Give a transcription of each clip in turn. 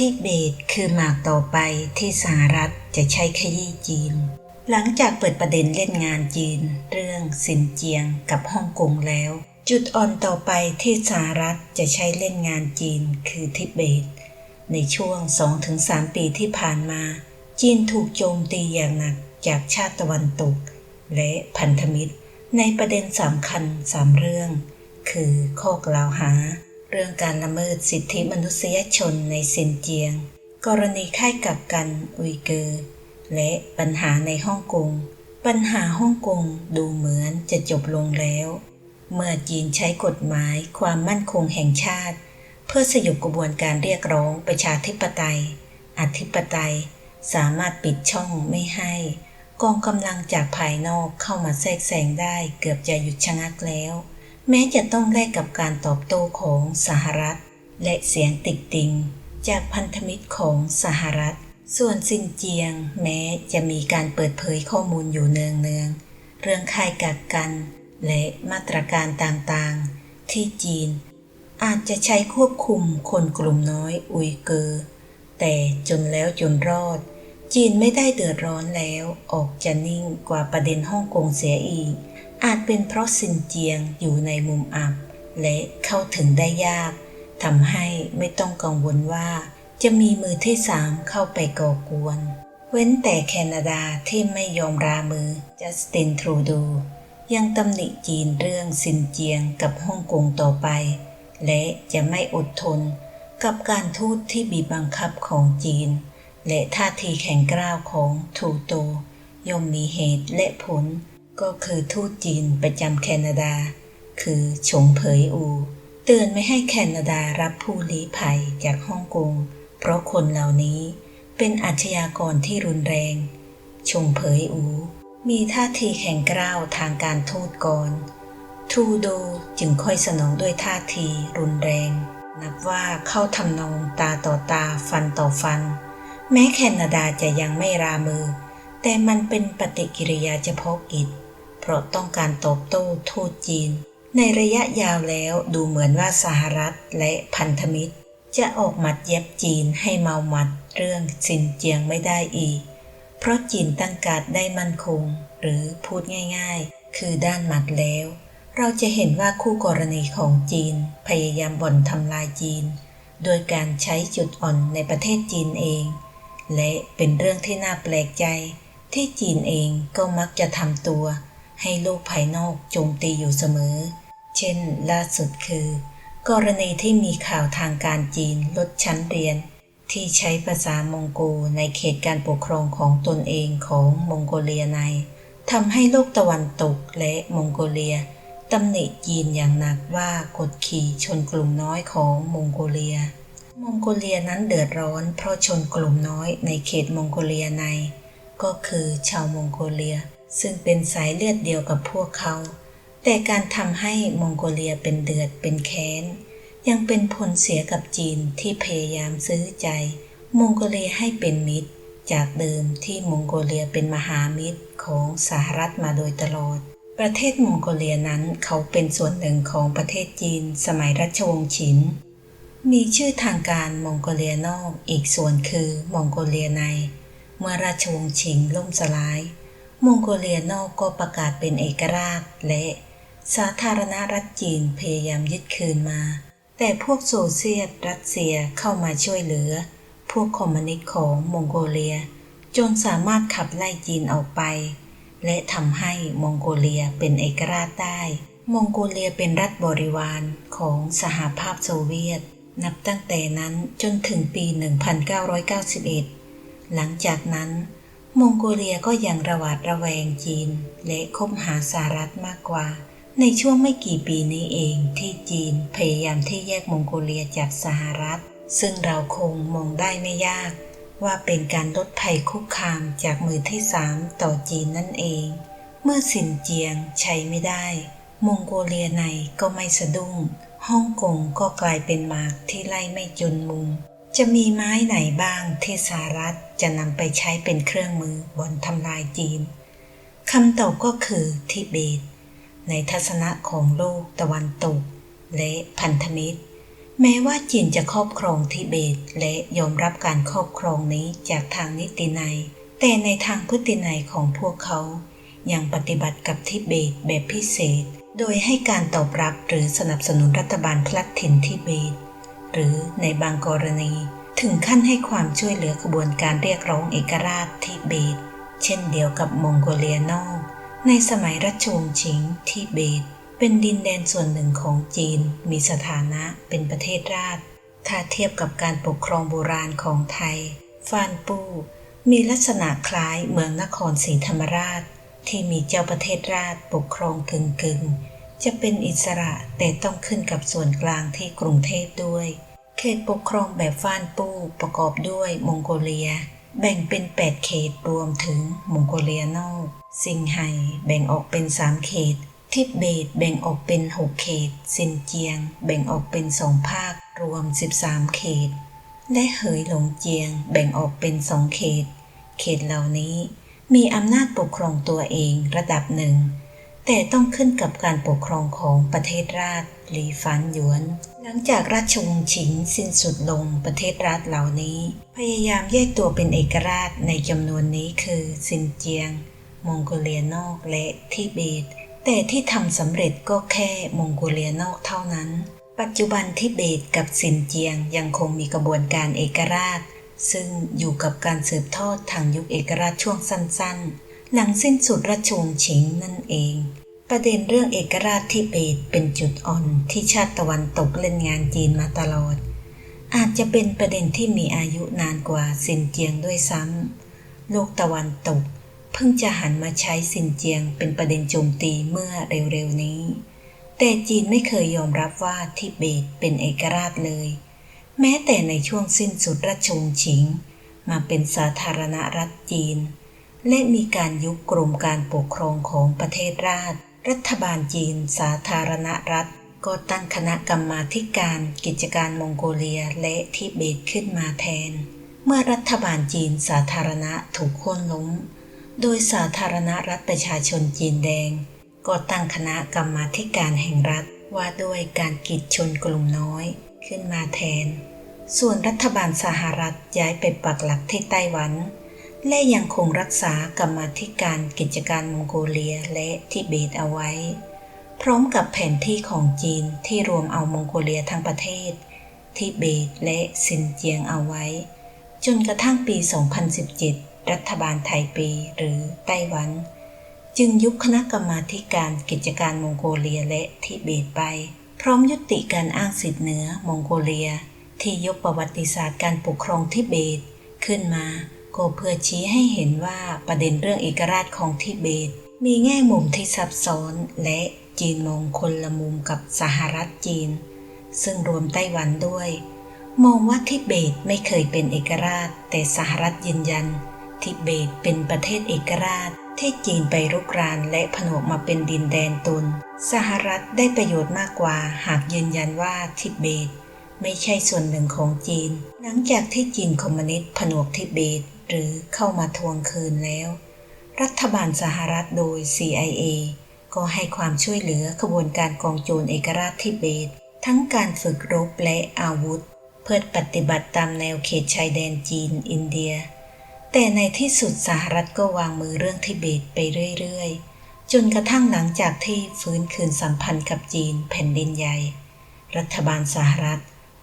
ทิเบตคือหมากต่อไปที่สหรัฐจะใช้ขยี้จีน หลังจากเปิดประเด็นเล่นงานจีน เรื่องซินเจียงกับฮ่องกงแล้ว จุดอ่อนต่อไปที่สหรัฐจะใช้เล่นงานจีนคือทิเบต ในช่วง 2-3 ปีที่ผ่านมา จีนถูกโจมตีอย่างหนักจากชาติตะวันตก และพันธมิตรในประเด็นสำคัญสามเรื่อง คือข้อกล่าวหา เรื่องการละเมิดสิทธิมนุษยชนในซินเจียง กรณีค่ายกักกันอุยเกอร์และปัญหาในฮ่องกง ปัญหาฮ่องกงดูเหมือนจะจบลงแล้ว เมื่อจีนใช้กฎหมายความมั่นคงแห่งชาติ เพื่อสยบกระบวนการเรียกร้องประชาธิปไตย อธิปไตย สามารถปิดช่องไม่ให้ กองกำลังจากภายนอกเข้ามาแทรกแซงได้เกือบจะหยุดชะงักแล้ว แม้จะต้องแลกกับการตอบโต้ของสหรัฐ และเสียงติดติง จากพันธมิตรของสหรัฐ ส่วนซินเจียง แม้จะมีการเปิดเผยข้อมูลอยู่เนืองๆเรื่องค่ายกักกัน และมาตรการต่างๆ ที่จีน อาจจะใช้ควบคุมคนกลุ่มน้อยอุยเกอร์แต่จนแล้วจนรอด จีนไม่ได้เดือดร้อนแล้วออกจะนิ่งกว่าประเด็นฮ่องกงเสียอีก อาจเป็นเพราะซินเจียงอยู่ในมุมอับและเข้าถึงได้ยากทำให้ไม่ต้องกังวลว่า จะมีมือที่สามเข้าไปก่อกวน เว้นแต่แคนาดาที่ไม่ยอมรามือจัสตินทรูโดยังตำหนิจีนเรื่องซินเจียงกับฮ่องกงต่อไป และจะไม่อดทนกับการทูตที่บีบบังคับของจีน และท่าทีแข็งกร้าวของทูโตย่อมมีเหตุและผล ก็คือทูตจีนประจำแคนาดา คือฉงเผยอู เตือนไม่ให้แคนาดารับผู้ลี้ภัยจากฮ่องกง เพราะคนเหล่านี้เป็นอาชญากรที่รุนแรง ชงเผยอู มีท่าทีแข็งกร้าวทางการทูตก่อนทรูโดจึงค่อยสนองด้วยท่าทีรุนแรง นับว่าเข้าทำนองตาต่อตาฟันต่อฟัน แม้แคนาดาจะยังไม่รามือ แต่มันเป็นปฏิกิริยาเฉพาะกิจ เพราะต้องการตอบโต้ทูตจีน ในระยะยาวแล้วดูเหมือนว่าสหรัฐและพันธมิตร จะออกหมัดเย็บจีนให้เมาหมัดเรื่องสินเจียงไม่ได้อีก เพราะจีนตั้งการได้มั่นคง หรือพูดง่ายๆ คือด้านหมัดแล้ว เราจะเห็นว่าคู่กรณีของจีนพยายามบ่นทำลายจีน โดยการใช้จุดอ่อนในประเทศจีนเอง และเป็นเรื่องที่น่าแปลกใจที่จีนเองก็มักจะทำตัว ให้โลกภายนอกโจมตีอยู่เสมอ เช่น ล่าสุดคือ กรณีที่มีข่าวทางการจีนลดชั้นเรียน ที่ใช้ภาษามองโกในเขตการปกครองของตนเองของมองโกเลียในทำให้โลกตะวันตกและมองโกเลียตำหนิจีนอย่างหนักว่ากดขี่ชนกลุ่มน้อยของมองโกเลีย มองโกเลียนั้นเดือดร้อนเพราะชนกลุ่มน้อยในเขตมองโกเลียใน ก็คือชาวมองโกเลีย ซึ่งเป็นสายเลือดเดียวกับพวกเขา แต่การทำให้มองโกเลียเป็นเดือดเป็นแค้น ยังเป็นผลเสียกับจีนที่พยายามซื้อใจ มองโกเลียให้เป็นมิตร จากเดิมที่มองโกเลียเป็นมหามิตรของสหรัฐมาโดยตลอด ประเทศมองโกเลียนั้นเขาเป็นส่วนหนึ่งของประเทศจีนสมัยรัชวงศ์ฉิน มีชื่อทางการมองโกเลียนอกอีกส่วนคือมองโกเลียใน เมื่อราชวงศ์ชิงล่มสลาย มองโกเลียนอกก็ประกาศเป็นเอกราชและสาธารณรัฐจีนพยายามยึดคืนมา แต่พวกโซเซียตรัสเซียเข้ามาช่วยเหลือ พวกคอมมิวนิสต์ของมองโกเลีย จนสามารถขับไล่จีนออกไป และทำให้มองโกเลียเป็นเอกราชได้ มองโกเลียเป็นรัฐบริวารของสหภาพโซเวียต นับตั้งแต่นั้นจนถึงปี 1991 หลังจากนั้น มองโกเลียก็ยังระหวาดระแวงจีน และคบหาสหรัฐมากกว่า ในช่วงไม่กี่ปีนี้เองที่จีนพยายามที่แยกมองโกเลียจากสหรัฐ ซึ่งเราคงมองได้ไม่ยาก ว่าเป็นการลดภัยคุกคามจากมือที่สามต่อจีนนั่นเอง เมื่อสินเจียงใช้ไม่ได้ มองโกเลียในก็ไม่สะดุ้งฮ่องกงก็กลายเป็นหมากที่ไล่ไม่จนมุม จะมีไม้ไหนบ้างที่สหรัฐจะนำไปใช้เป็นเครื่องมือบนทำลายจีนคำตอบก็คือทิเบต ในทัศนะของโลกตะวันตก และพันธมิตร แม้ว่าจีนจะครอบครองทิเบต และยอมรับการครอบครองนี้จากทางนิตินัย แต่ในทางพฤตินัยของพวกเขายังปฏิบัติกับทิเบตแบบพิเศษ โดยให้การตอบรับหรือสนับสนุนรัฐบาลพลัดถิ่นทิเบต หรือในบางกรณี ถึงขั้นให้ความช่วยเหลือขบวนการเรียกร้องเอกราชทิเบต เช่นเดียวกับมองโกเลียนอกในสมัยรัชวงศ์ชิงทิเบต เป็นดินแดนส่วนหนึ่งของจีน มีสถานะเป็นประเทศราช ถ้าเทียบกับการปกครองโบราณของไทย ฟานปูมีลักษณะคล้ายเมืองนครศรีธรรมราช ที่มีเจ้าประเทศราชปกครองกึ่งกึ่ง จะเป็นอิสระแต่ต้องขึ้นกับส่วนกลางที่กรุงเทพด้วย เขตปกครองแบบฟ้านปู้ประกอบด้วยมองโกเลีย แบ่งเป็น 8 เขตรวมถึงมองโกเลียนอกซิงไห่แบ่งออกเป็น 3 เขต ทิเบตแบ่งออกเป็น 6 เขตซินเจียง แบ่งออกเป็น2ภาครวม 13 เขต และเหยหลงเจียง แบ่งออกเป็น2เขต เขตเหล่านี้มีอำนาจปกครองตัวเองระดับหนึ่ง แต่ต้องขึ้นกับการปกครองของประเทศราชหลีฟานหยวน หลังจากราชวงศ์ฉิงสิ้นสุดลงประเทศราชเหล่านี้ พยายามแยกตัวเป็นเอกราชในจำนวนนี้คือซินเจียง มองโกเลียนอกและทิเบต แต่ที่ทำสำเร็จก็แค่มองโกเลียนอกเท่านั้น ปัจจุบันทิเบตกับซินเจียงยังคงมีกระบวนการเอกราช ซึ่งอยู่กับการสืบทอดทางยุคเอกราชช่วงสั้นๆ หลังสิ้นสุดราชวงศ์ฉิงนั่นเอง ประเด็นเรื่องเอกราชทิเบตเป็นจุดอ่อนที่ชาติตะวันตกเล่นงานจีนมาตลอด อาจจะเป็นประเด็นที่มีอายุนานกว่าซินเจียงด้วยซ้ำโลกตะวันตก เพิ่งจะหันมาใช้ซินเจียงเป็นประเด็นโจมตีเมื่อเร็วๆนี้ แต่จีนไม่เคยยอมรับว่าทิเบตเป็นเอกราชเลย แม้แต่ในช่วงสิ้นสุดราชวงศ์ฉิง มาเป็นสาธารณรัฐจีน และมีการยุบกรมการปกครองของประเทศราช รัฐบาลจีน สาธารณรัฐ ก็ตั้งคณะกรรมาธิการกิจการมองโกเลียและทิเบตขึ้นมาแทน เมื่อรัฐบาลจีนสาธารณะถูกโค่นล้ม โดยสาธารณรัฐประชาชนจีนแดง ก็ตั้งคณะกรรมาธิการแห่งรัฐว่าด้วยการกีดชนกลุ่มน้อยขึ้นมาแทน ส่วนรัฐบาลสหรัฐย้ายไปปักหลักที่ไต้หวัน และยังคงรักษากรรมธิการกิจการมองโกเลียและทิเบตเอาไว้ พร้อมกับแผนที่ของจีนที่รวมเอามองโกเลียทั้งประเทศ ทิเบตและซินเจียงเอาไว้ จนกระทั่งปี 2017 รัฐบาลไทเปหรือไต้หวัน จึงยุบคณะกรรมาการกิจการมองโกเลียและทิเบตไป พร้อมยุติการอ้างสิทธิเหนือมองโกเลีย ที่ยกประวัติศาสตร์การปกครองทิเบตขึ้นมา ก็เพื่อชี้ให้เห็นว่าประเด็นเรื่องเอกราชของทิเบต มีแง่มุมที่ซับซ้อนและจีนมองคนละมุมกับสหรัฐจีน ซึ่งรวมไต้หวันด้วย มองว่าทิเบตไม่เคยเป็นเอกราช แต่สหรัฐยืนยัน ทิเบตเป็นประเทศเอกราชที่จีนไปรุกรานและผนวกมาเป็นดินแดนตน สหรัฐได้ประโยชน์มากกว่าหากยืนยันว่าทิเบต ไม่ใช่ส่วนหนึ่งของจีน หลังจากที่จีนคอมมิวนิสต์ผนวกทิเบต หรือเข้ามาทวงคืนแล้ว รัฐบาลสหรัฐโดย CIA ก็ให้ความช่วยเหลือขบวนการกองโจรเอกราชทิเบต ทั้งการฝึกรบและอาวุธ เพื่อปฏิบัติตามแนวเขตชายแดนจีนอินเดีย แต่ในที่สุดสหรัฐก็วางมือเรื่องทิเบตไปเรื่อยๆ จนกระทั่งหลังจากที่ฟื้นคืนสัมพันธ์กับจีนแผ่นดินใหญ่ รัฐบาลสหรัฐ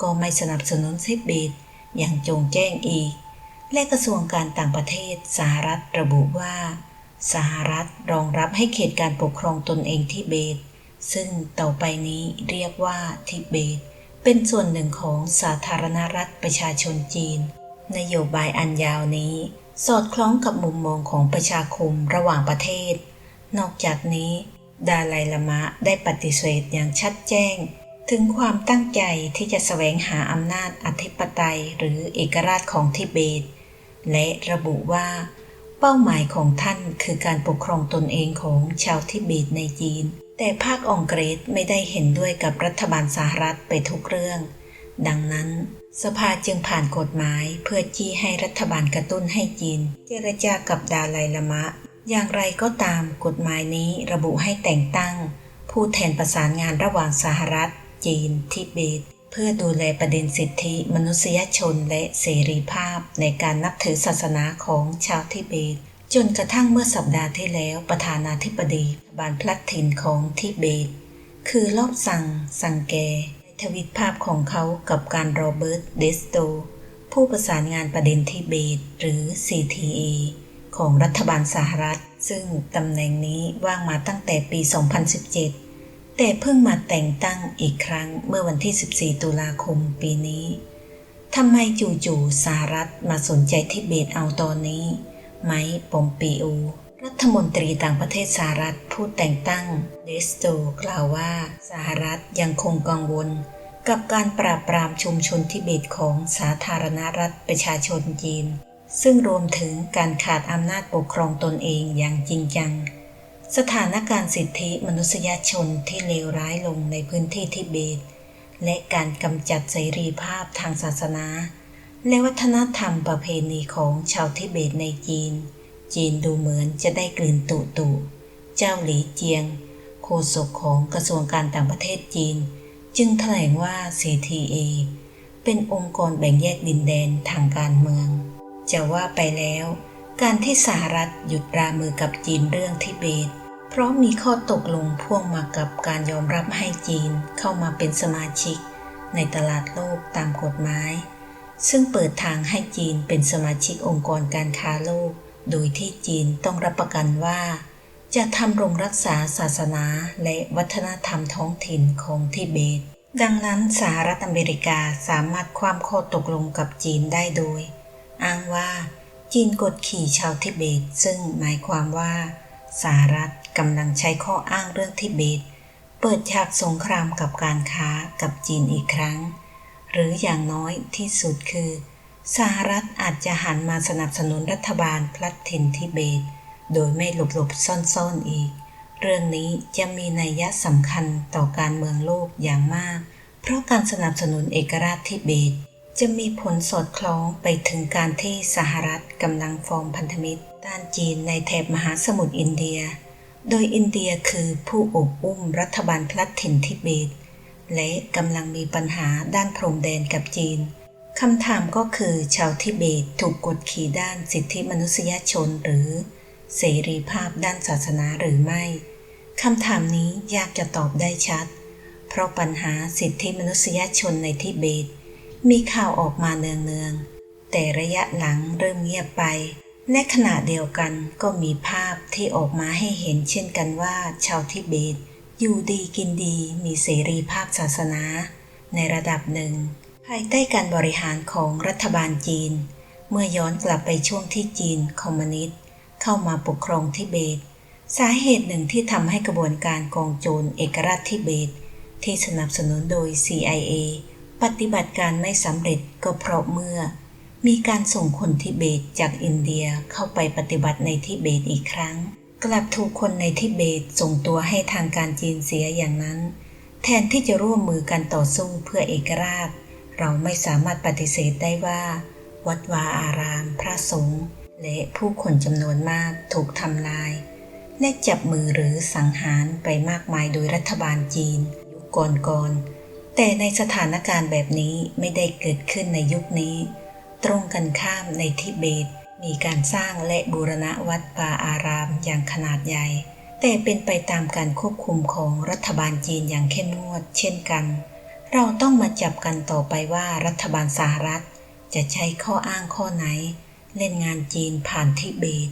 ก็ไม่สนับสนุนทิเบตอย่างจงแจ้งอีก และกระทรวงการต่างประเทศสหรัฐระบุว่า สหรัฐรองรับให้เขตการปกครองตนเองทิเบต ซึ่งต่อไปนี้เรียกว่าทิเบต เป็นส่วนหนึ่งของสาธารณรัฐประชาชนจีน นโยบายอันยาวนี้ สอดคล้องกับมุมมองของประชาคมระหว่างประเทศ นอกจากนี้ ดาไลลามะได้ปฏิเสธอย่างชัดแจ้งถึงความตั้งใจที่จะแสวงหาอำนาจอธิปไตยหรือเอกราชของทิเบต และระบุว่าเป้าหมายของท่านคือการปกครองตนเองของชาวทิเบตในจีน แต่ภาคองเกรสไม่ได้เห็นด้วยกับรัฐบาลสหรัฐไปทุกเรื่อง ดังนั้น สภาจึงผ่านกฎหมายเพื่อจี้ให้รัฐบาลกระตุ้นให้จีน เจรจากับดาไลลามะ อย่างไรก็ตามกฎหมายนี้ระบุให้แต่งตั้ง ผู้แทนประสานงานระหว่างสหรัฐ จีน ทิเบต เพื่อดูแลประเด็นสิทธิมนุษยชนและเสรีภาพในการนับถือศาสนาของชาวทิเบต จนกระทั่งเมื่อสัปดาห์ที่แล้วประธานาธิบดีบานพลัดถิ่นของทิเบต คือลอบสั่งสังแกทวิตภาพของเขากับการโรเบิร์ตเดสโต ผู้ประสานงานประเด็นทิเบต หรือ CTA ของรัฐบาลสหรัฐ ซึ่งตำแหน่งนี้ว่างมาตั้งแต่ปี 2017 แต่เพิ่งมาแต่งตั้งอีกครั้งเมื่อวันที่ 14 ตุลาคมปีนี้ทำไมจู่ๆสหรัฐมาสนใจทิเบตเอาตอนนี้ ไมปอมปีโอรัฐมนตรีต่างประเทศสหรัฐผู้แต่งตั้งเดสโตกล่าวว่าสหรัฐยังคงกังวล กับการปราบปรามชุมชนทิเบตของสาธารณรัฐประชาชนจีน ซึ่งรวมถึงการขาดอำนาจปกครองตนเองอย่างจริงจัง สถานการณ์สิทธิมนุษยชนที่เลวร้ายลงในพื้นที่ทิเบต และการกำจัดเสรีภาพทางศาสนา และวัฒนธรรมประเพณีของชาวทิเบตในจีน จีนดูเหมือนจะได้กลืนตุตุเจ้าหลีเจียง โฆษกของกระทรวงการต่างประเทศจีน จึงแถลงว่า CTA เป็นองค์กรแบ่งแยกดินแดนทางการเมือง จะว่าไปแล้ว การที่สหรัฐหยุดรามือกับจีนเรื่องทิเบต เพราะมีข้อตกลงพ่วงมากับการยอมรับให้จีนเข้ามาเป็นสมาชิก ในตลาดโลกตามกฎหมาย ซึ่งเปิดทางให้จีนเป็นสมาชิกองค์กรการค้าโลก โดยที่จีนต้องรับประกันว่า จะทำรงรักษาศาสนาและวัฒนธรรมท้องถิ่นของทิเบต ดังนั้นสหรัฐอเมริกาสามารถความข้อตกลงกับจีนได้โดย อ้างว่าจีนกดขี่ชาวทิเบต ซึ่งหมายความว่าสหรัฐ กำลังใช้ข้ออ้างเรื่องทิเบต เปิดฉากสงครามกับการค้ากับจีนอีกครั้ง หรืออย่างน้อยที่สุดคือ สหรัฐอาจจะหันมาสนับสนุนรัฐบาลพลัดถิ่นทิเบต โดยไม่หลบๆซ่อนๆอีก เรื่องนี้จะมีนัยยะสำคัญต่อการเมืองโลกอย่างมาก เพราะการสนับสนุนเอกราชทิเบต จะมีผลสอดคล้องไปถึงการที่สหรัฐกำลังฟอร์มพันธมิตรด้านจีนในแถบมหาสมุทรอินเดีย โดยอินเดียคือผู้อบอุ้มรัฐบาลพลัดถิ่นทิเบต และกำลังมีปัญหาด้านพรมแดนกับจีนคำถามก็คือชาวทิเบตถูกกดขี่ด้านสิทธิมนุษยชนหรือ เสรีภาพด้านศาสนาหรือไม่คำถามนี้ยากจะตอบได้ชัด เพราะปัญหาสิทธิมนุษยชนในทิเบต มีข่าวออกมาเนืองๆแต่ระยะหลังเริ่มเงียบไป และขณะเดียวกันก็มีภาพที่ออกมาให้เห็นเช่นกันว่า ชาวทิเบต อยู่ดีกินดีมีเสรีภาพศาสนา ในระดับหนึ่ง ภายใต้การบริหารของรัฐบาลจีน เมื่อย้อนกลับไปช่วงที่จีนคอมมิวนิสต์เข้ามาปกครองทิเบต สาเหตุหนึ่งที่ทำให้กระบวนการกองโจรเอกราชทิเบต ที่สนับสนุนโดย CIA ปฏิบัติการไม่สำเร็จก็เพราะเมื่อ มีการส่งคนทิเบตจากอินเดียเข้าไปปฏิบัติในทิเบตอีกครั้ง กลับถูกคนในทิเบตส่งตัวให้ทางการจีนเสียอย่างนั้น แทนที่จะร่วมมือกันต่อสู้เพื่อเอกราช เราไม่สามารถปฏิเสธได้ว่า วัดวาอาราม พระสงฆ์และผู้คนจำนวนมากถูกทำลาย และจับมือหรือสังหารไปมากมายโดยรัฐบาลจีนยุคก่อนๆแต่ในสถานการณ์แบบนี้ไม่ได้เกิดขึ้นในยุคนี้ ตรงกันข้ามในทิเบต มีการสร้างและบูรณะวัดปาอารามอย่างขนาดใหญ่ แต่เป็นไปตามการควบคุมของรัฐบาลจีนอย่างเข้มงวดเช่นกัน เราต้องมาจับกันต่อไปว่ารัฐบาลสหรัฐ จะใช้ข้ออ้างข้อไหน เล่นงานจีนผ่านทิเบต